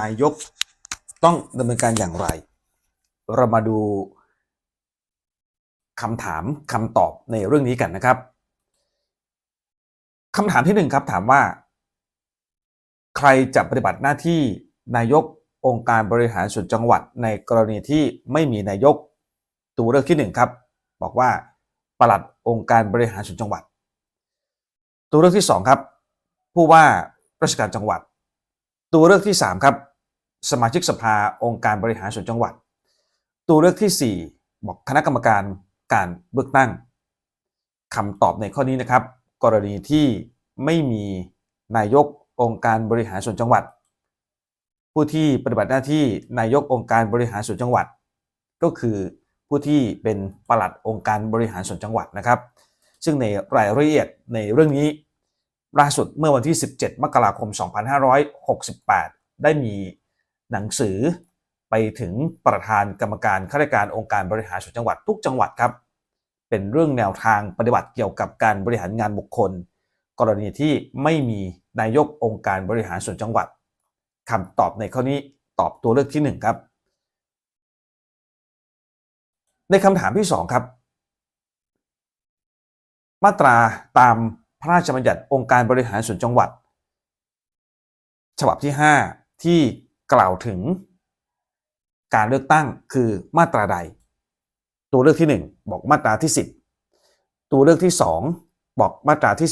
นายกต้องดำเนินการอย่างไร เรามาดูคำถามคำตอบในเรื่องนี้กันนะครับคำถามที่หนึ่งครับถามว่า ใครจะปฏิบัติหน้าที่นายกองค์การบริหารส่วนจังหวัดในกรณีที่ไม่มีนายกตัวเลือกที่หนึ่งครับ บอกว่าปลัดองค์การบริหารส่วนจังหวัด ตัวเลือกที่สองครับ ผู้ว่าราชการจังหวัด ตัวเลือกที่สามครับ สมาชิกสภาองค์การบริหารส่วนจังหวัด ตัวเลือกที่สี่บอกคณะกรรมการการเลือกตั้งคำตอบในข้อนี้นะครับ กรณีที่ไม่มีนายกองค์การบริหารส่วนจังหวัด ผู้ที่ปฏิบัติหน้าที่นายกองค์การบริหารส่วนจังหวัด ก็คือผู้ที่เป็นปลัดองค์การบริหารส่วนจังหวัดนะครับ ซึ่งในรายละเอียดในเรื่องนี้ ล่าสุดเมื่อวันที่ 17 มกราคม 2568 ได้มีหนังสือไปถึงประธานกรรมการข้าราชการองค์การบริหารส่วนจังหวัดทุกจังหวัดครับ เป็นเรื่องแนวทางปฏิบัติเกี่ยวกับการบริหารงานบุคคล กรณีที่ไม่มีนายกองค์การบริหารส่วนจังหวัดคำตอบในข้อนี้ตอบตัวเลือกที่หนึ่งครับ ในคำถามที่สองครับ มาตราตาม ระราชบัญญัติองค์การบริหารส่วนจังหวัด ฉบับที่ 5 ที่กล่าวถึงการเลือกตั้งคือมาตราใด ตัวเลือกที่ 1 บอกมาตราที่ 10 ตัวเลือกที่ 2 บอกมาตราที่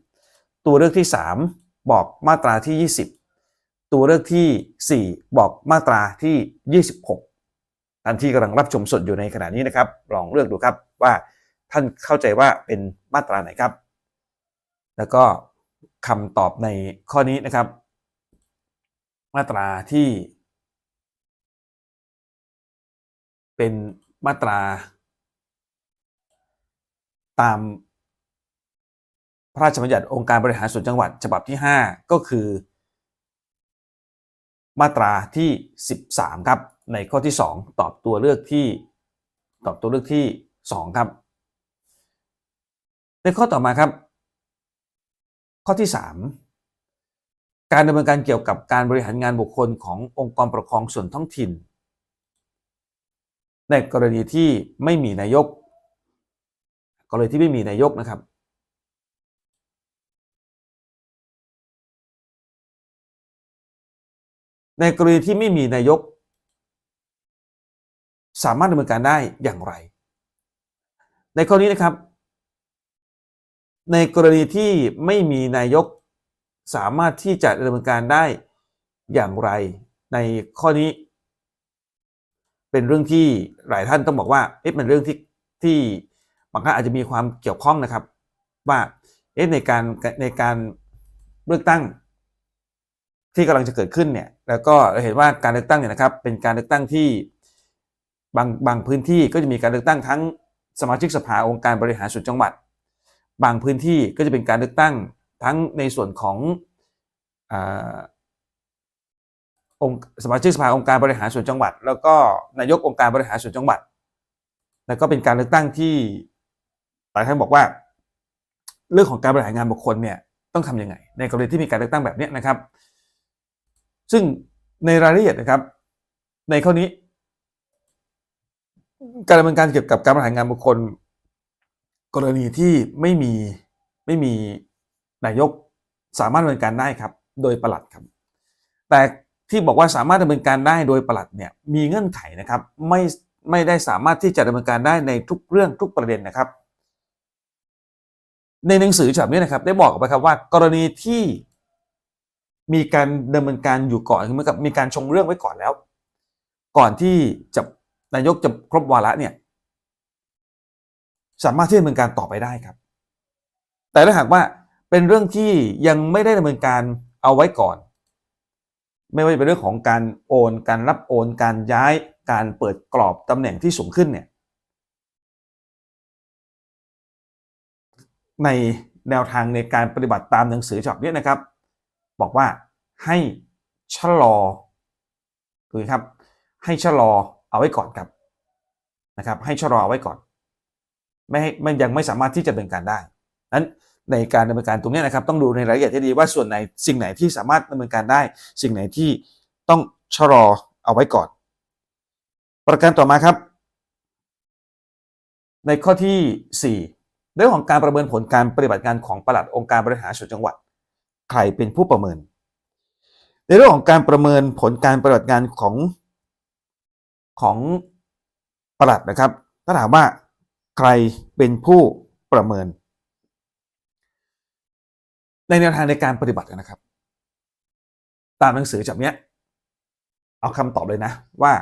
13 ตัวเลือกที่ 3 บอกมาตราที่ 20 ตัวเลือกที่ 4 บอกมาตราที่ 26ท่านที่กำลังรับชมสดอยู่ในขณะนี้นะครับ ลองเลือกดูครับว่าท่านเข้าใจว่าเป็นมาตราไหนครับ แล้วก็คำตอบในข้อนี้นะครับ มาตราที่ เป็นมาตรา ตามพระราชบัญญัติองค์การบริหารส่วนจังหวัดฉบับที่ 5 ก็คือ มาตราที่ 13 ครับ ในข้อที่ 2 ตอบตัวเลือกที่ตอบตัวเลือกที่ 2 ครับ ในข้อต่อมาครับ ข้อที่ 3 การดำเนินการเกี่ยวกับการบริหารงานบุคคลขององค์กรปกครองส่วนท้องถิ่น ในกรณีที่ไม่มีนายก กรณีที่ไม่มีนายกนะครับ ในกรณีที่ไม่มีนายก สามารถดำเนินการได้อย่างไร ในข้อนี้นะครับ ในกรณีที่ไม่มีนายกสามารถที่จะดำเนินการได้อย่างไร ในข้อนี้ เป็นเรื่องที่หลายท่านต้องบอกว่าเอ๊ะเป็นเรื่องที่ที่บางท่านอาจจะมีความเกี่ยวข้องนะครับ ว่าเอ๊ะในการในการเลือกตั้ง ที่กำลังจะเกิดขึ้นเนี่ย แล้วก็เราเห็นว่าการเลือกตั้งเนี่ยนะครับ เป็นการเลือกตั้งที่บางบางพื้นที่ก็จะมีการเลือกตั้งทั้งสมาชิกสภาองค์การบริหารส่วนจังหวัด บางพื้นที่ก็จะเป็นการเลือกตั้งทั้งในส่วนขององค์สมาชิกสภาองค์การบริหารส่วนจังหวัด แล้วก็นายกองค์การบริหารส่วนจังหวัด แล้วก็เป็นการเลือกตั้งที่หลายท่านบอกว่า เรื่องของการบริหารงานบุคคลเนี่ยต้องทำยังไง ในกรณีที่มีการเลือกตั้งแบบนี้นะครับ ซึ่งในรายละเอียดนะครับ ในข้อนี้ การดำเนินการเกี่ยวกับการบริหารงานบุคคล กรณีที่ไม่มีไม่มีนายกสามารถดำเนินการได้ครับ โดยประหลัดครับ แต่ที่บอกว่าสามารถดำเนินการได้โดยประหลัดเนี่ยมีเงื่อนไขนะครับไม่ไม่ได้สามารถที่จะดำเนินการได้ในทุกเรื่องทุกประเด็นนะครับ ในหนังสือฉบับนี้นะครับได้บอกไปครับว่ากรณีที่มีการดำเนินการอยู่ก่อนเหมือนกับมีการชงเรื่องไว้ก่อนแล้ว ก่อนที่จะนายกจะครบวาระเนี่ย สามารถที่จะดำเนินการต่อไปได้ครับ แต่ถ้าหากว่าเป็นเรื่องที่ยังไม่ได้ดำเนินการเอาไว้ก่อน ไม่ว่าจะเป็นเรื่องของการโอน การรับโอน การย้าย การเปิดกรอบตำแหน่งที่สูงขึ้นเนี่ย ในแนวทางในการปฏิบัติตามหนังสือฉบับนี้นะครับ บอกว่าให้ชะลอถูกครับ ให้ชะลอเอาไว้ก่อนครับนะครับ ให้ชะลอเอาไว้ก่อน ไม่ให้มันยังไม่สามารถที่จะดำเนินการได้นั้นในการดำเนินการตรงนี้นะครับ ต้องดูในรายละเอียดให้ดีว่าส่วนไหนสิ่งไหนที่สามารถดำเนินการได้ สิ่งไหนที่ต้องชะลอเอาไว้ก่อน ประการต่อมาครับ ในข้อที่ 4 เรื่องของการประเมินผลการปฏิบัติงานของปลัดองค์การบริหารส่วนจังหวัด ใครเป็นผู้ประเมิน ในเรื่องของการประเมินผลการปฏิบัติงานของของปลัดนะครับถ้าถามว่า ใครเป็นผู้ประเมิน ในแนวทางในการปฏิบัตินะครับ ตามหนังสือจับเนี้ย เอาคำตอบเลยนะว่า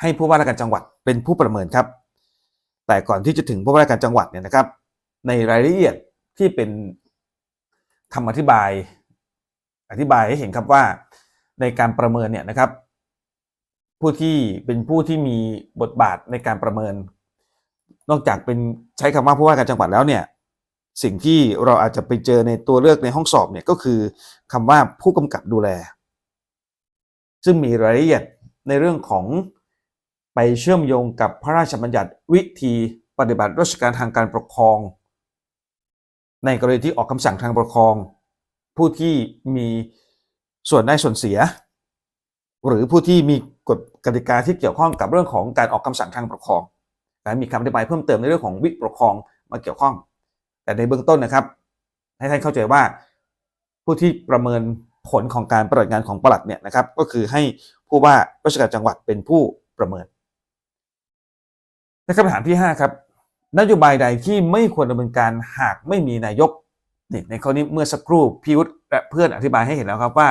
ให้ผู้ว่าราชการจังหวัดเป็นผู้ประเมินครับ แต่ก่อนที่จะถึงผู้ว่าราชการจังหวัดเนี่ยนะครับ ในรายละเอียดที่เป็นคำอธิบาย อธิบายให้เห็นครับว่าในการประเมินเนี่ยนะครับ ผู้ที่เป็นผู้ที่มีบทบาทในการประเมิน นอกจากเป็นใช้คำว่าผู้ว่าการจังหวัดแล้วเนี่ยสิ่งที่เราอาจจะไปเจอในตัวเลือกในห้องสอบเนี่ยก็คือคำว่าผู้กำกับดูแล ซึ่งมีรายละเอียดในเรื่องของไปเชื่อมโยงกับพระราชบัญญัติวิธีปฏิบัติราชการทางการปกครอง ในกรณีที่ออกคำสั่งทางปกครอง ผู้ที่มีส่วนได้ส่วนเสีย หรือผู้ที่มีกฎกติกาที่เกี่ยวข้องกับเรื่องของการออกคำสั่งทางปกครอง และมีคำอธิบายเพิ่มเติมในเรื่องของวิปกครองมาเกี่ยวข้อง แต่ในเบื้องต้นนะครับ ให้ท่านเข้าใจว่า ผู้ที่ประเมินผลของการปฏิบัติงานของปลัดเนี่ยนะครับ ก็คือให้ผู้ว่าราชการจังหวัดเป็นผู้ประเมินในคำถามที่ 5 ครับนโยบายใดที่ไม่ควรดำเนินการหากไม่มีนายกนี่ในข้อนี้เมื่อสักครู่พิวุฒิและเพื่อนอธิบายให้เห็นแล้วครับว่า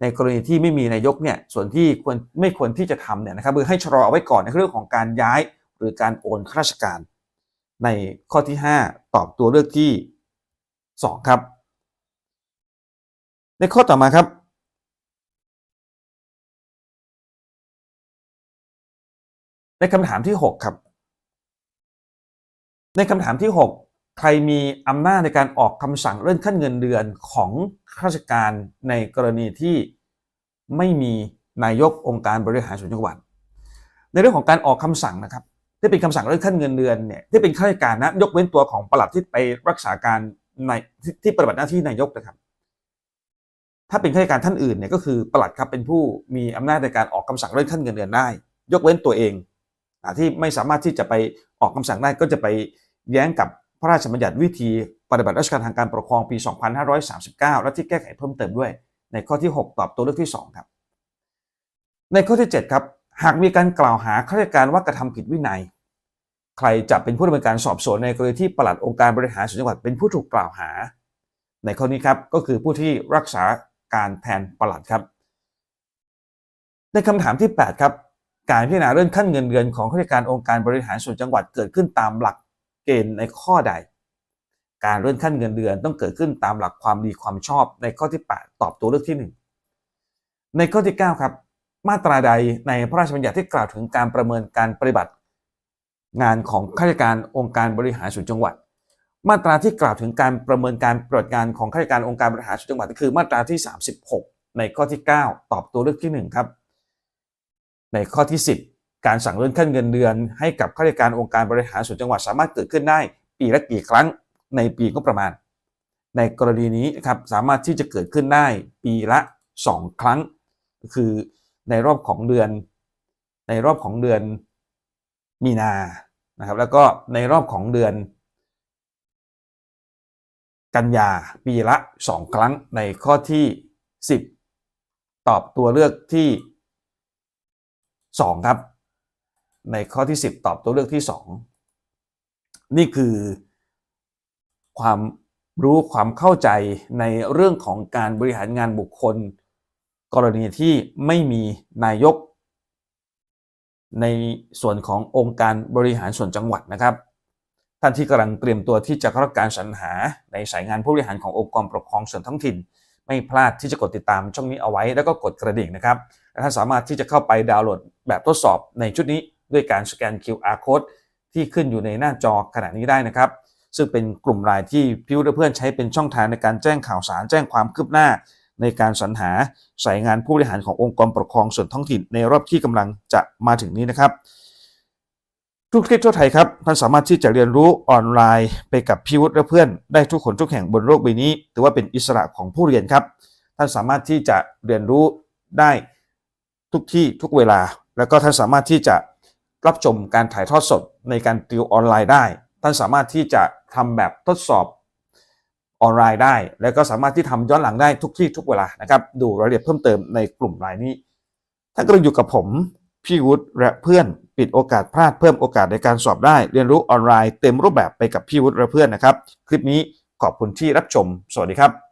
ในกรณีที่ไม่มีนายกเนี่ยส่วนที่ควรไม่ควรที่จะทำเนี่ยนะครับคือให้ชะลอเอาไว้ก่อนในเรื่องของการย้าย รือการโอนข้าราชการ ในข้อที่ 5 ตอบตัวเลือกที่ 2 ครับ ในข้อต่อมาครับ ในคำถามที่ 6 ครับ ในคำถามที่ 6 ใครมีอำนาจในการออกคำสั่งเลื่อนขั้นเงินเดือนของข้าราชการในกรณีที่ไม่มีนายกองค์การบริหารส่วนจังหวัด ในเรื่องของการออกคำสั่งนะครับ ที่เป็นคำสั่งเลื่อนขั้นเงินเดือนเนี่ยที่เป็นข้าราชการนะยกเว้นตัวของประหลัดที่ไปรักษาการในที่ที่ปฏิบัติหน้าที่นายกนะครับ ถ้าเป็นข้าราชการท่านอื่นเนี่ยก็คือประหลัดครับเป็นผู้มีอำนาจในการออกคำสั่งเลื่อนขั้นเงินเดือนได้ ยกเว้นตัวเองอที่ไม่สามารถที่จะไปออกคำสั่งได้ก็จะไปแย้งกับพระราชบัญญัติวิธีปฏิบัติราชการทางการปกครองปี 2539 และที่แก้ไขเพิ่มเติมด้วย ในข้อที่ 6 ตอบตัวเลือกที่ 2 ครับ ในข้อที่ 7 ครับ หากมีการกล่าวหาข้าราชการว่ากระทำผิดวินัย ใครจะเป็นผู้ดำเนินการสอบสวนในกรณีที่ปลัดองค์การบริหารส่วนจังหวัดเป็นผู้ถูกกล่าวหา ในข้อนี้ครับก็คือผู้ที่รักษาการแทนปลัดครับ ในคำถามที่ 8 ครับ การพิจารณาเรื่องขั้นเงินเดือนของข้าราชการองค์การบริหารส่วนจังหวัดเกิดขึ้นตามหลักเกณฑ์ในข้อใด การเลื่อนขั้นเงินเดือนต้องเกิดขึ้นตามหลักความดีความชอบในข้อที่ 8 ตอบตัวเลือกที่ 1 ในข้อที่ 9 ครับ มาตราใดในพระราชบัญญัติที่กล่าวถึงการประเมินการปฏิบัติ งานของข้าราชการองค์การบริหารส่วนจังหวัด มาตราที่กล่าวถึงการประเมินการปฏิบัติงานของข้าราชการองค์การบริหารส่วนจังหวัดคือมาตราที่ 36 ในข้อที่ 9 ตอบตัวเลือกที่ 1 ครับ ในข้อที่ 10 การสั่งเลื่อนขั้นเงินเดือน ให้กับข้าราชการองค์การบริหารส่วนจังหวัด สามารถเกิดขึ้นได้ ปีละกี่ครั้งในปีก็ประมาณ ในกรณีนี้ครับสามารถที่จะเกิดขึ้นได้ปีละ 2 ครั้ง คือในรอบของเดือน ในรอบของเดือน มีนานะครับ แล้วก็ในรอบของเดือน กันยาปีละ 2 ครั้งในข้อที่ 10 ตอบตัวเลือกที่ 2 ครับ ในข้อที่ 10 ตอบตัวเลือกที่ 2 นี่คือความรู้ความเข้าใจในเรื่องของการบริหารงานบุคคล กรณีที่ไม่มีนายก ในส่วนขององค์การบริหารส่วนจังหวัดนะครับ ท่านที่กำลังเตรียมตัวที่จะเข้ารับการสรรหาในสายงานผู้บริหารขององค์กรปกครองส่วนท้องถิ่น ไม่พลาดที่จะกดติดตามช่องนี้เอาไว้แล้วก็กดกระดิ่งนะครับและท่านสามารถที่จะเข้าไปดาวน์โหลดแบบทดสอบในชุดนี้ด้วยการสแกน QR code ที่ขึ้นอยู่ในหน้าจอขณะนี้ได้นะครับ ซึ่งเป็นกลุ่มรายที่พิวและเพื่อนใช้เป็นช่องทางในการแจ้งข่าวสารแจ้งความคืบหน้า ในการสรรหาสายงานผู้บริหารขององค์กรปกครองส่วนท้องถิ่นในรอบที่กำลังจะมาถึงนี้นะครับ ทุกคลิปทั่วไทยครับท่านสามารถที่จะเรียนรู้ออนไลน์ไปกับพิวุฒิและเพื่อน ได้ทุกคนทุกแห่งบนโลกใบนี้ถือว่าเป็นอิสระของผู้เรียนครับ ท่านสามารถที่จะเรียนรู้ได้ทุกที่ทุกเวลา แล้วก็ท่านสามารถที่จะรับชมการถ่ายทอดสดในการติวออนไลน์ได้ ท่านสามารถที่จะทำแบบทดสอบ ออนไลน์ได้ แล้วก็สามารถที่ทำย้อนหลังได้ทุกที่ทุกเวลานะครับ ดูรายละเอียดเพิ่มเติมในกลุ่มไลน์นี้ ถ้ากำลังอยู่กับผม พี่วุฒิและเพื่อนปิดโอกาสพลาดเพิ่มโอกาสในการสอบได้ เรียนรู้ออนไลน์เต็มรูปแบบไปกับพี่วุฒิและเพื่อนนะครับ คลิปนี้ขอบคุณที่รับชม สวัสดีครับ